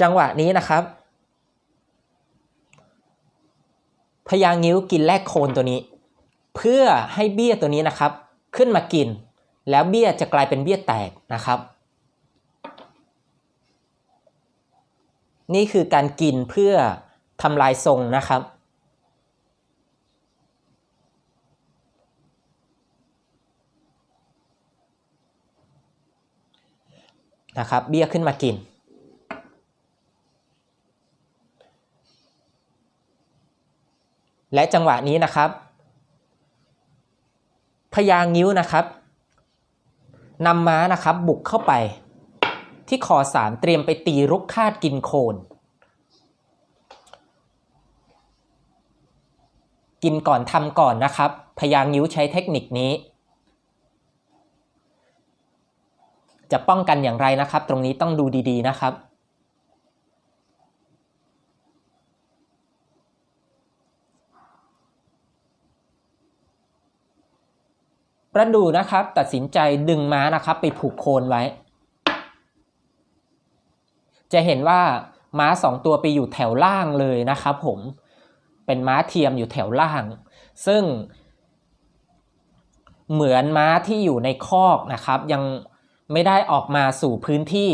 จังหวะนี้นะครับพญางิ้วกินแลกโคนตัวนี้ เพื่อให้เบี้ยตัวนี้นะครับ ขึ้นมากิน แล้วเบี้ยจะกลายเป็นเบี้ยแตกนะครับ นี่คือการกินเพื่อทำลายทรงนะครับนะครับเบี้ยขึ้นมากิน และจังหวะนี้นะครับพญางิ้วนะครับนำม้านะครับบุกเข้าไป ที่คอสามเตรียมไปตีรุกคาดกินโคน กินก่อนทำก่อนนะครับพญางิ้วใช้เทคนิคนี้ จะป้องกันอย่างไรนะครับ ตรงนี้ต้องดูดีๆนะครับ ป ระดูนะครับ ตัดสินใจดึงม้านะครับ ไปผูกโคนไว้ จะเห็นว่าม้าสองตัวไปอยู่แถวล่างเลยนะครับ ผมเป็นม้าเทียมอยู่แถวล่าง ซึ่ง เหมือนม้าที่อยู่ในคอกนะครับ ยังไม่ได้ออกมาสู่พื้นที่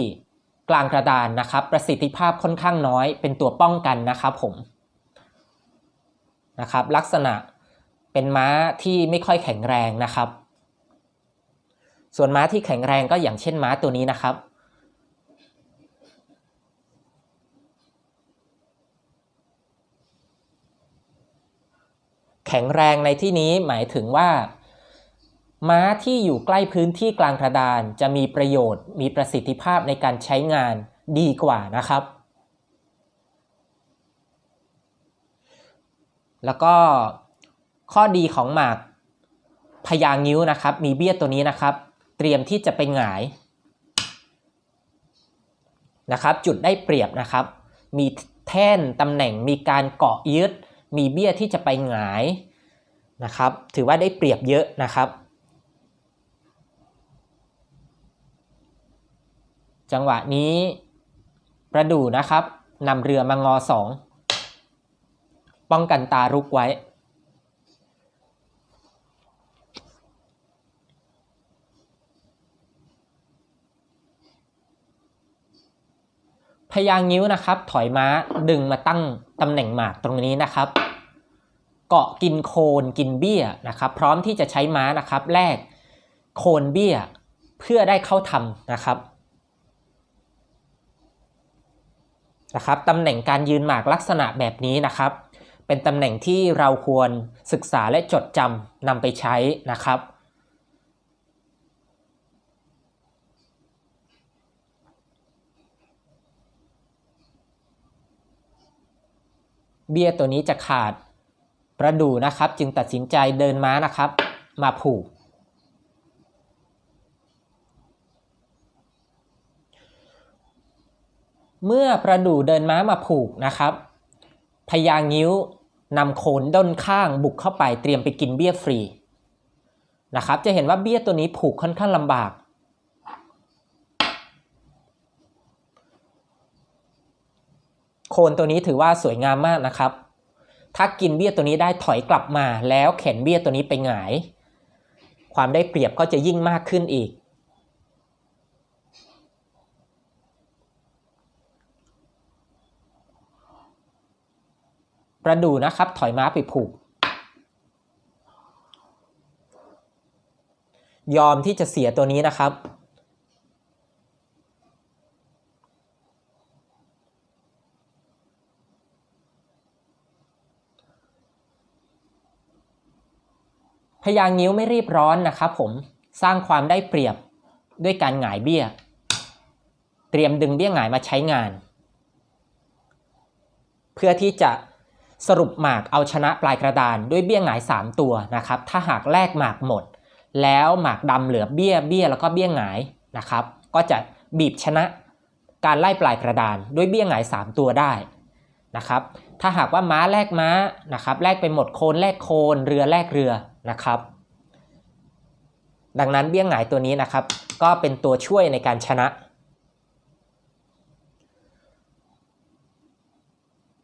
กลางกระดานนะครับ ประสิทธิภาพค่อนข้างน้อย เป็นตัวป้องกันนะครับผมนะครับ ลักษณะเป็นม้าที่ไม่ค่อยแข็งแรงนะครับ ส่วนม้าที่แข็งแรงก็อย่างเช่นม้าตัวนี้นะครับ แข็งแรงในที่นี้หมายถึงว่า ม้าที่อยู่ใกล้พื้นที่กลางกระดานจะมีประโยชน์ มีประสิทธิภาพในการใช้งานดีกว่านะครับ แล้วก็ข้อดีของหมากพญางิ้วนะครับ มีเบี้ยตัวนี้นะครับ เตรียมที่จะไปหงายนะครับจุดได้เปรียบนะครับ มีแท่นตำแหน่งมีการเกาะยึด มีเบี้ยที่จะไปหงายนะครับ ถือว่าได้เปรียบเยอะนะครับ จังหวะนี้ประดูนะครับนำเรือมางอสองป้องกันตารุกไว้ พยางนิ้วนะครับ ถอยม้าดึงมาตั้งตำแหน่งหมากตรงนี้นะครับ เกาะกินโคนกินเบี้ยนะครับ พร้อมที่จะใช้ม้านะครับแลกโคนเบี้ยเพื่อได้เข้าทำนะครับนะครับตำแหน่งการยืนหมากลักษณะแบบนี้นะครับ เป็นตำแหน่งที่เราควรศึกษาและจดจำนำไปใช้นะครับ เบี้ยตัวนี้จะขาดประดูนะครับ จึงตัดสินใจเดินม้านะครับ มาผูก เมื่อประดูเดินม้ามาผูกนะครับพญางิ้วนำโขนด้นข้างบุกเข้าไปเตรียมไปกินเบี้ยฟรีนะครับ จะเห็นว่าเบี้ยตัวนี้ผูกค่อนข้างลำบาก โคนตัวนี้ถือว่าสวยงามมากนะครับ ถ้ากินเบี้ยตัวนี้ได้ถอยกลับมาแล้วเข็นเบี้ยตัวนี้ไปหงาย ความได้เปรียบก็จะยิ่งมากขึ้นอีก ประดูนะครับถอยม้าไปผูก ยอมที่จะเสียตัวนี้นะครับ พยางนิ้วไม่รีบร้อนนะครับผมสร้างความได้เปรียบด้วยการหงายเบี้ย เตรียมดึงเบี้ยหงายมาใช้งาน เพื่อที่จะสรุปหมากเอาชนะปลายกระดานด้วยเบี้ยหงาย 3 ตัวนะครับ ถ้าหากแลกหมากหมด แล้วหมากดำเหลือเบี้ยเบี้ยแล้วก็เบี้ยหงายนะครับ ก็จะบีบชนะการไล่ปลายกระดานด้วยเบี้ยหงาย 3 ตัวได้นะครับ ถ้าหากว่าม้าแลกม้านะครับแลกไปหมดโคนแลกโคนเรือแลกเรือ นะครับ ดังนั้นเบี้ยงหงายตัวนี้นะครับ ก็เป็นตัวช่วยในการชนะ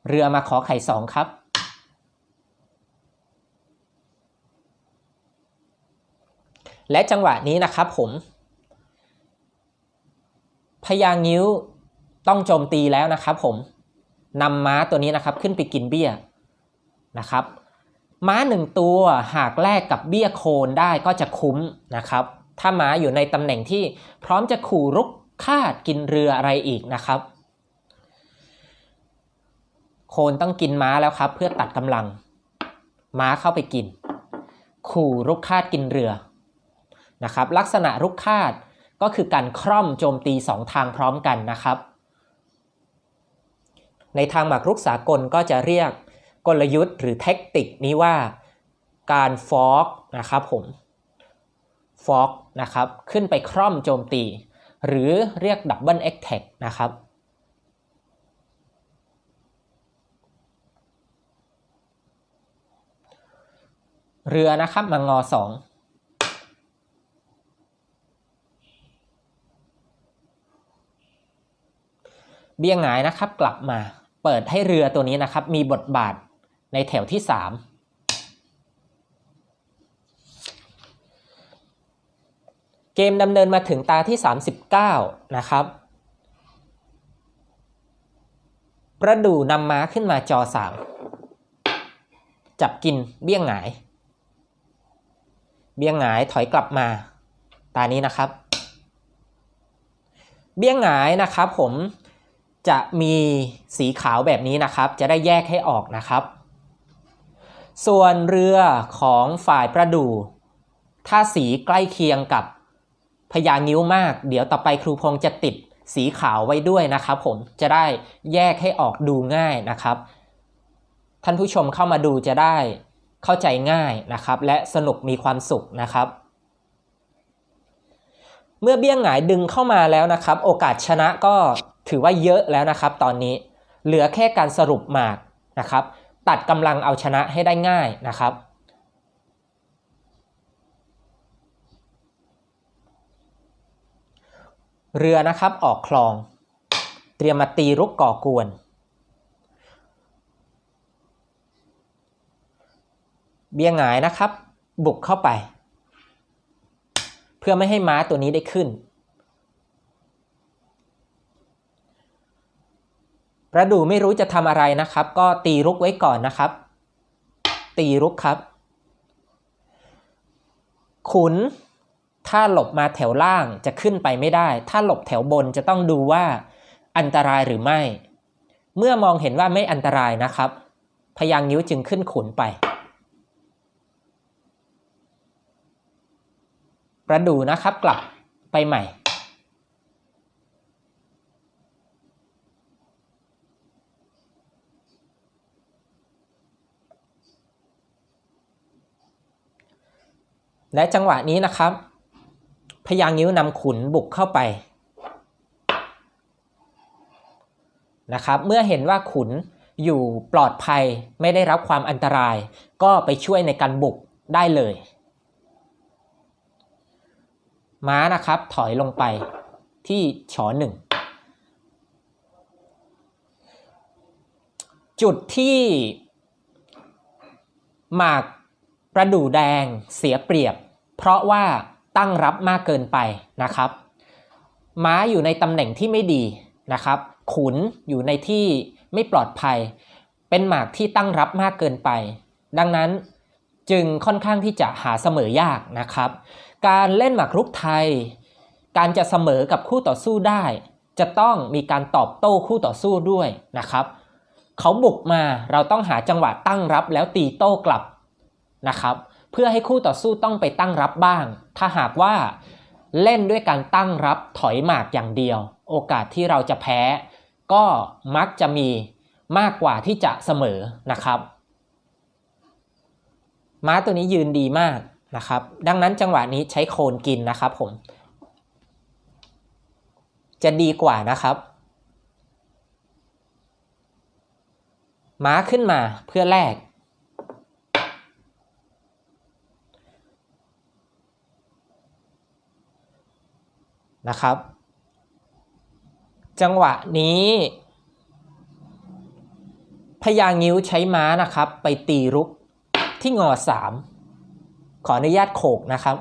เรือมาขอไข่สองครับ และจังหวะนี้นะครับผมพญางิ้วต้องโจมตีแล้วนะครับผมนำม้าตัวนี้นะครับขึ้นไปกินเบี้ยนะครับ ม้าหนึ่งตัวหากแลกกับเบี้ยโคนได้ก็จะคุ้มนะครับ ถ้าม้าอยู่ในตำแหน่งที่พร้อมจะขู่รุกคาดกินเรืออะไรอีกนะครับ โคนต้องกินม้าแล้วครับ เพื่อตัดกำลัง ม้าเข้าไปกิน ขู่รุกคาดกินเรือนะครับ ลักษณะรุกคาดก็คือการคร่อมโจมตีสองทางพร้อมกันนะครับ ในทางหมากรุกสากลก็จะเรียก กลยุทธ์หรือเทคนิคนี้ว่าการฟอกนะครับผมฟอกนะครับขึ้นไปคร่อมโจมตี หรือเรียกดับเบิลเอ็กแท็กนะครับเรือนะครับมางอสองเบี้ยงหงายนะครับกลับมาเปิดให้เรือตัวนี้นะครับมีบทบาท ในแถวที่3เกมดำเนินมาถึงตาที่ 39 นะครับ ประดูนำม้าขึ้นมาจอ 3 จับกินเบี้ยงหงาย เบี้ยงหงายถอยกลับมา ตานี้นะครับ เบี้ยงหงายนะครับผมจะมีสีขาวแบบนี้นะครับ จะได้แยกให้ออกนะครับ ส่วนเรือของฝ่ายประดูถ้าสีใกล้เคียงกับพญางิ้วมาก เดี๋ยวต่อไปครูพงจะติดสีขาวไว้ด้วยนะครับ ผมจะได้แยกให้ออกดูง่ายนะครับ ท่านผู้ชมเข้ามาดูจะได้เข้าใจง่ายนะครับ และสนุกมีความสุขนะครับ เมื่อเบี้ยงหงายดึงเข้ามาแล้วนะครับ โอกาสชนะก็ถือว่าเยอะแล้วนะครับ ตอนนี้เหลือแค่การสรุปหมากนะครับ ตัดกำลังเอาชนะให้ได้ง่ายนะครับเรือนะครับออกคลอง เตรียมมาตีรุกก่อกวน เบียงหงายนะครับ บุกเข้าไป เพื่อไม่ให้ม้าตัวนี้ได้ขึ้น ประดูไม่รู้จะทำอะไรนะครับ ก็ตีรุกไว้ก่อนนะครับ ตีรุกครับ ขุน ถ้าหลบมาแถวล่างจะขึ้นไปไม่ได้ ถ้าหลบแถวบนจะต้องดูว่าอันตรายหรือไม่ เมื่อมองเห็นว่าไม่อันตรายนะครับ พยางนิ้วจึงขึ้นขุนไป ประดูนะครับกลับไปใหม่ และจังหวะนี้นะครับ พยางนิ้วนำขุนบุกเข้าไปนะครับ เมื่อเห็นว่าขุนอยู่ปลอดภัยไม่ได้รับความอันตราย ก็ไปช่วยในการบุกได้เลย ม้านะครับถอยลงไปที่ชอหนึ่งจุดที่หมาก ประดู่แดงเสียเปรียบ เพราะว่าตั้งรับมากเกินไปนะครับ ม้าอยู่ในตำแหน่งที่ไม่ดีนะครับ ขุนอยู่ในที่ไม่ปลอดภัย เป็นหมากที่ตั้งรับมากเกินไป ดังนั้นจึงค่อนข้างที่จะหาเสมอยากนะครับ การเล่นหมากรุกไทย การจะเสมอกับคู่ต่อสู้ได้ จะต้องมีการตอบโต้คู่ต่อสู้ด้วยนะครับ เขาบุกมาเราต้องหาจังหวะตั้งรับแล้วตีโต้กลับ นะครับ เพื่อให้คู่ต่อสู้ต้องไปตั้งรับบ้าง ถ้าหากว่าเล่นด้วยการตั้งรับถอยหมากอย่างเดียว โอกาสที่เราจะแพ้ ก็มักจะมีมากกว่าที่จะเสมอนะครับ ม้าตัวนี้ยืนดีมากนะครับ ดังนั้นจังหวะนี้ใช้โคนกินนะครับผม จะดีกว่านะครับ ม้าขึ้นมาเพื่อแลก นะครับ จังหวะนี้พญางิ้วใช้ม้านะครับ ไปตีรุกที่งอสามขออนุญาตโขกนะครับ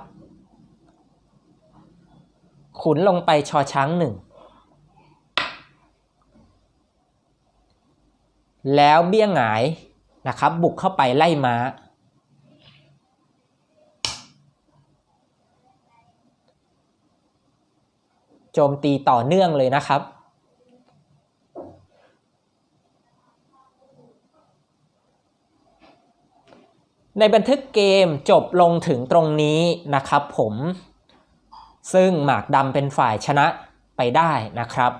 ขุนลงไปชอช้างหนึ่งแล้วเบี้ยงหงายนะครับ บุกเข้าไปไล่ม้า โจมตีต่อเนื่องเลยนะครับ ในบันทึกเกมจบลงถึงตรงนี้นะครับผม ซึ่งหมากดำเป็นฝ่ายชนะไปได้นะครับ